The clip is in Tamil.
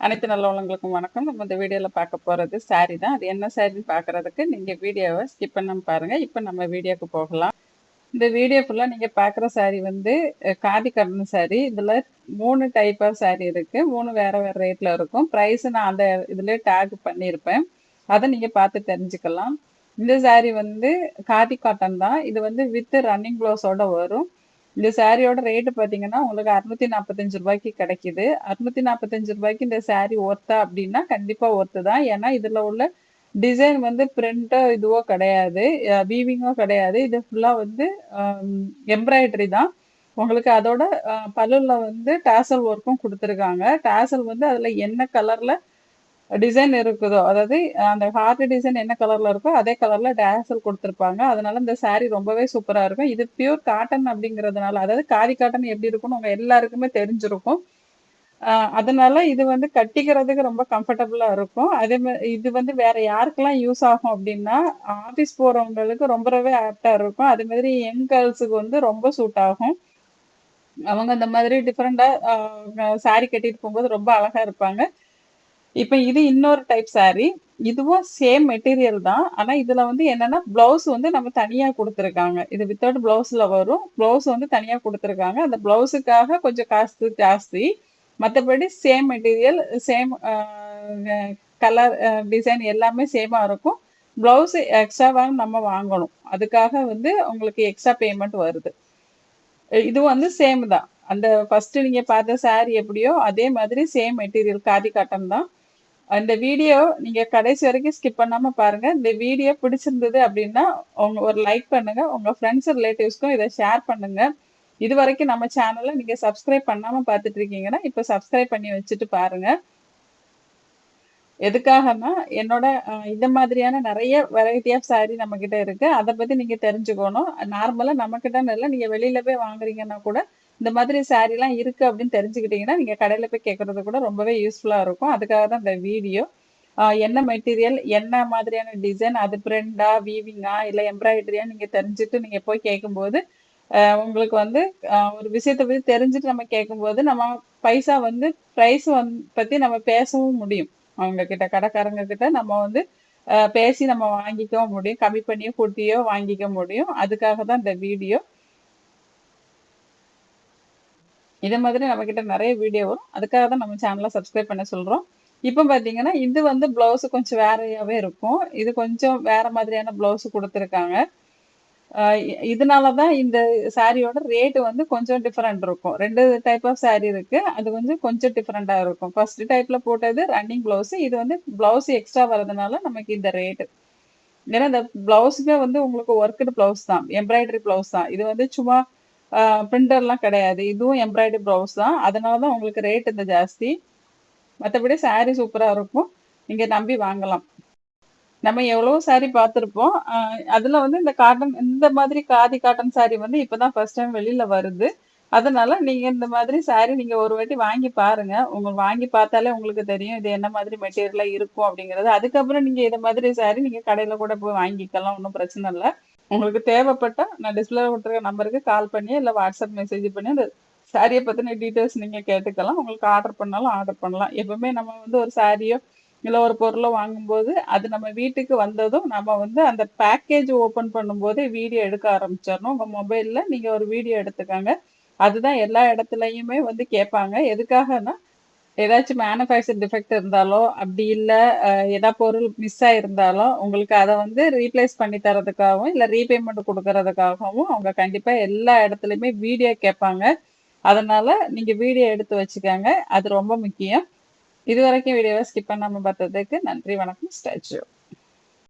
அனைத்து நல்லவங்களுக்கும் வணக்கம். நம்ம இந்த வீடியோவில் பார்க்க போகிறது saree தான். அது என்ன சாரின்னு பார்க்குறதுக்கு நீங்கள் வீடியோவை ஸ்கிப் பண்ண பாருங்கள் இப்போ நம்ம வீடியோக்கு போகலாம். இந்த வீடியோ ஃபுல்லாக நீங்கள் பார்க்குற saree வந்து அஹ், காதி கடன் இதில் மூணு டைப் ஆஃப் saree இருக்குது மூணு வேறு வேறு ரேட்டில் இருக்கும். ப்ரைஸ் நான் அந்த இதில் டேக் பண்ணியிருப்பேன் அதை நீங்கள் பார்த்து தெரிஞ்சுக்கலாம். இந்த saree வந்து காதி காட்டன் தான். இது வந்து வித் ரன்னிங் ப்ளவுஸோட வரும். இந்த சாரியோட ரேட்டு பார்த்தீங்கன்னா உங்களுக்கு அறுநூத்தி நாற்பத்தஞ்சு ரூபாய்க்கு கிடைக்குது. அறுநூத்தி நாற்பத்தஞ்சு ரூபாய்க்கு இந்த சாரி ஒர்த்தா அப்படின்னா கண்டிப்பா ஒர்த்து தான். ஏன்னா இதுல உள்ள டிசைன் வந்து பிரிண்டோ இதுவோ கிடையாது. வீவிங்கோ கிடையாது. இது ஃபுல்லா வந்து எம்ப்ராய்டரி தான். உங்களுக்கு அதோட பல்லுல வந்து டேசல் ஒர்க்கும் கொடுத்துருக்காங்க. டேசல் வந்து அதுல என்ன கலர்ல டிசைன் இருக்குதோ? அதாவது அந்த ஹார்ட் டிசைன் என்ன கலர்ல இருக்கோ அதே கலர்ல டேசல் கொடுத்துருப்பாங்க. அதனால இந்த saree ரொம்பவே சூப்பரா இருக்கும். இது பியூர் காட்டன் அப்படிங்கிறதுனால அதாவது காதி காட்டன் எப்படி இருக்கும்னு உங்க எல்லாருக்குமே தெரிஞ்சிருக்கும். அதனால இது வந்து கட்டிக்கிறதுக்கு ரொம்ப கம்ஃபர்டபுளா இருக்கும். அதே மாதிரி இது வந்து வேற யாருக்கெல்லாம் யூஸ் ஆகும் அப்படின்னா ஆபீஸ் போறவங்களுக்கு ரொம்பவே ஆப்டா இருக்கும். அதே மாதிரி யங் கேர்ள்ஸுக்கு வந்து ரொம்ப சூட் ஆகும். அவங்க அந்த மாதிரி டிஃப்ரெண்டா சாரி கட்டிட்டு போகும்போது ரொம்ப அழகா இருப்பாங்க. இப்போ இது இன்னொரு டைப் saree. இதுவும் சேம் மெட்டீரியல் தான். ஆனா இதுல வந்து என்னன்னா பிளவுஸ் வந்து நம்ம தனியா கொடுத்துருக்காங்க. இது வித்தவுட் பிளவுஸ்ல வரும். பிளவுஸ் வந்து தனியா கொடுத்துருக்காங்க. அந்த பிளவுஸுக்காக கொஞ்சம் காசு ஜாஸ்தி. மற்றபடி same material same colour design எல்லாமே சேமா இருக்கும். பிளவுஸ் எக்ஸ்ட்ராவாக நம்ம வாங்கணும். அதுக்காக வந்து உங்களுக்கு எக்ஸ்ட்ரா பேமெண்ட் வருது. இது வந்து சேம் தான். அந்த ஃபர்ஸ்ட் நீங்க பார்த்த saree எப்படியோ அதே மாதிரி சேம் மெட்டீரியல் காதி காட்டன் தான். அந்த வீடியோ நீங்க கடைசி வரைக்கும் ஸ்கிப் பண்ணாம பாருங்க. இந்த வீடியோ பிடிச்சிருந்தது அப்படின்னா உங்க ஒரு லைக் பண்ணுங்க. உங்க ஃப்ரெண்ட்ஸ் ரிலேட்டிவ்ஸ்க்கும் இதை ஷேர் பண்ணுங்க. இது வரைக்கும் நம்ம சேனலை நீங்க சப்ஸ்கிரைப் பண்ணாம பார்த்துட்டு இருக்கீங்கன்னா இப்போ சப்ஸ்கிரைப் பண்ணி வச்சுட்டு பாருங்க. எதுக்காகனா என்னோட இந்த மாதிரியான நிறைய வெரைட்டி ஆஃப் saree நம்ம கிட்ட இருக்கு. அதை பத்தி நீங்க தெரிஞ்சுக்கணும். நார்மலா நம்ம கிட்ட இல்லை. நீங்க வெளியில போய் வாங்குறீங்கன்னா கூட இந்த மாதிரி saree இருக்குது இருக்கு அப்படின்னு தெரிஞ்சுக்கிட்டீங்கன்னா நீங்க கடையில போய் கேட்கறது கூட ரொம்பவே யூஸ்ஃபுல்லா இருக்கும். அதுக்காக தான் இந்த வீடியோ என்ன மெட்டீரியல் என்ன மாதிரியான டிசைன் அது பிரிண்டா வீவிங்கா இல்ல எம்ப்ராய்டரியா நீங்க தெரிஞ்சுட்டு நீங்க போய் கேட்கும்போது உங்களுக்கு வந்து ஒரு விஷயத்தை பத்தி தெரிஞ்சுட்டு நம்ம கேட்கும்போது நம்ம பைசா வந்து ப்ரைஸ் வந்து பத்தி நம்ம பேசவும் முடியும். அவங்க கிட்ட கடைக்காரங்க கிட்ட நம்ம வந்து பேசி நம்ம வாங்கிக்கவும் முடியும். கம்மி பண்ணியோ கூட்டியோ வாங்கிக்க முடியும். அதுக்காக தான் இந்த வீடியோ இதே மாதிரி நம்ம கிட்ட நிறைய வீடியோ வரும். அதுக்காக தான் நம்ம சேனலை சப்ஸ்கிரைப் பண்ண சொல்கிறோம் இப்போ பார்த்தீங்கன்னா இது வந்து ப்ளவுஸு கொஞ்சம் வேறையாகவே இருக்கும். இது கொஞ்சம் வேற மாதிரியான ப்ளவுஸு கொடுத்துருக்காங்க. இதனால தான் இந்த சாரியோட ரேட்டு வந்து கொஞ்சம் டிஃப்ரெண்ட் இருக்கும். ரெண்டு டைப் ஆஃப் சாரி இருக்கு. அது வந்து கொஞ்சம் டிஃப்ரெண்ட்டாக இருக்கும். ஃபர்ஸ்ட் டைப்ல போட்டது ரன்னிங் பிளவுஸ் இது வந்து பிளவுஸ் எக்ஸ்ட்ரா வர்றதுனால நமக்கு இந்த ரேட்டு ஏன்னா இந்த பிளவுஸுமே வந்து உங்களுக்கு ஒர்க்குடு பிளவுஸ் தான். எம்ப்ராய்டரி பிளவுஸ் தான். இது வந்து சும்மா பிரிண்டர்லாம் கிடையாது. இதுவும் எம்ப்ராய்டரி ப்ரௌஸ் தான். அதனால தான் உங்களுக்கு ரேட் இந்த ஜாஸ்தி. மற்றபடி saree சூப்பரா இருக்கும். நீங்க நம்பி வாங்கலாம். நம்ம எவ்வளவோ saree பார்த்துருப்போம். ஆஹ் அதுல வந்து இந்த காட்டன் இந்த மாதிரி காதி காட்டன் saree வந்து இப்பதான் ஃபர்ஸ்ட் டைம் வெளியில வருது. அதனால நீங்க இந்த மாதிரி saree நீங்க ஒரு வாட்டி வாங்கி பாருங்க. உங்களுக்கு வாங்கி பார்த்தாலே உங்களுக்கு தெரியும் இது என்ன மாதிரி மெட்டீரியலாக இருக்கும் அப்படிங்கிறது. அதுக்கப்புறம் நீங்க இந்த மாதிரி saree நீங்க கடையில கூட போய் வாங்கிக்கலாம். ஒன்றும் பிரச்சனை இல்லை. உங்களுக்கு தேவைப்பட்டா நான் டிஸ்பிளே கொடுத்துருக்க நம்பருக்கு கால் பண்ணி இல்லை வாட்ஸ்அப் மெசேஜ் பண்ணி அந்த சாரியை பற்றின டீட்டெயில்ஸ் நீங்கள் கேட்டுக்கலாம். உங்களுக்கு ஆர்டர் பண்ணாலும் ஆர்டர் பண்ணலாம். எப்பவுமே நம்ம வந்து ஒரு சாரியோ இல்லை ஒரு பொருளோ வாங்கும்போது அது நம்ம வீட்டுக்கு வந்ததும் நம்ம வந்து அந்த பேக்கேஜ் ஓப்பன் பண்ணும்போது வீடியோ எடுக்க ஆரம்பிச்சிடணும். உங்கள் மொபைலில் நீங்கள் ஒரு வீடியோ எடுத்துக்காங்க. அதுதான் எல்லா இடத்துலையுமே வந்து கேட்பாங்க. எதுக்காகனா ஏதாச்சும் மேனுஃபேக்சர் டிஃபெக்ட் இருந்தாலோ அப்படி இல்லை எதா பொருள் மிஸ் ஆயிருந்தாலும் உங்களுக்கு அதை வந்து ரீப்ளேஸ் பண்ணி தரதுக்காகவும் இல்லை ரீபேமெண்ட் கொடுக்கறதுக்காகவும் அவங்க கண்டிப்பாக எல்லா இடத்துலையுமே வீடியோ கேட்பாங்க. அதனால நீங்கள் வீடியோ எடுத்து வச்சுக்கோங்க. அது ரொம்ப முக்கியம். இது வரைக்கும் வீடியோவை ஸ்கிப் பண்ணாமல் பார்த்ததுக்கு நன்றி வணக்கம் ஸ்டாச்சு